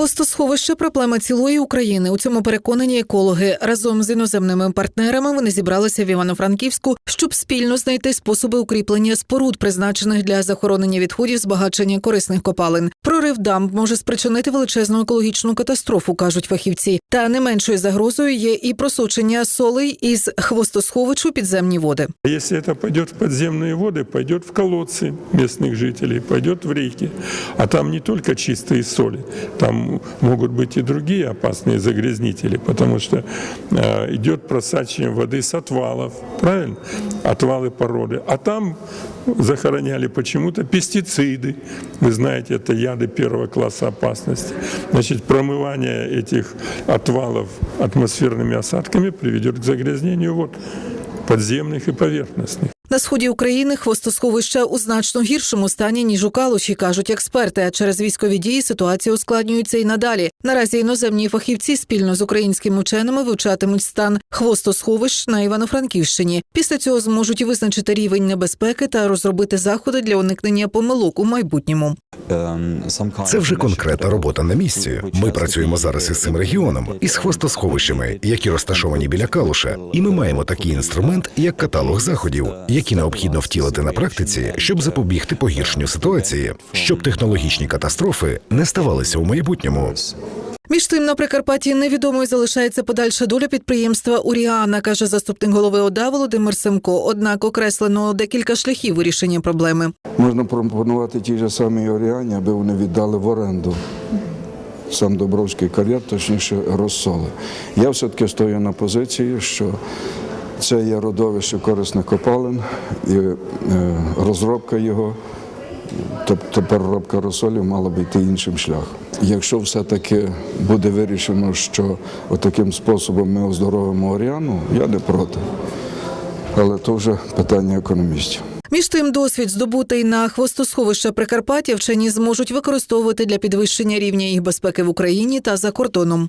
Хвостосховище проблема цілої України. У цьому переконані екологи. Разом з іноземними партнерами вони зібралися в Івано-Франківську, щоб спільно знайти способи укріплення споруд, призначених для захоронення відходів збагачення корисних копалин. Прорив дамб може спричинити величезну екологічну катастрофу, кажуть фахівці. Та не меншою загрозою є і просочення солей із хвостосховищ у підземні води. Если это пойдет в подземные воды, пойдет в колодцы местных жителей, пойдет в реки. А там не только чистые соли, там могут быть и другие опасные загрязнители, потому что э, идет просачивание воды с отвалов, правильно? Отвалы породы. А там захороняли почему-то пестициды. Вы знаете, это яды первого класса опасности. Значит, промывание этих отвалов атмосферными осадками приведет к загрязнению вод подземных и поверхностных. На сході України хвостосховища у значно гіршому стані ніж у Калуші, кажуть експерти. А через військові дії ситуація ускладнюється і надалі. Наразі іноземні фахівці спільно з українськими вченими вивчатимуть стан хвостосховищ на Івано-Франківщині. Після цього зможуть визначити рівень небезпеки та розробити заходи для уникнення помилок у майбутньому. Це вже конкретна робота на місці. Ми працюємо зараз із цим регіоном із хвостосховищами, які розташовані біля калуша, і ми маємо такий інструмент, як каталог заходів, які необхідно втілити на практиці, щоб запобігти погіршенню ситуації, щоб технологічні катастрофи не ставалися у майбутньому. Між тим на Прикарпатті невідомою залишається подальша доля підприємства Уріана, каже заступник голови ОДА Володимир Семко. Однак окреслено декілька шляхів вирішення проблеми. Можна пропонувати ті ж самі Оріані, аби вони віддали в оренду. Сам Добровський кар'єр, точніше, розсоли. Я все-таки стою на позиції, що це є родовище корисних копалин і е, розробка його, тобто переробка розсолів мала б йти іншим шляхом. Якщо все-таки буде вирішено, що отаким способом ми оздоровимо Оріану, я не проти. Але то вже питання економістів. Між тим, досвід здобутий на хвостосховища Прикарпаття вчені зможуть використовувати для підвищення рівня їх безпеки в Україні та за кордоном.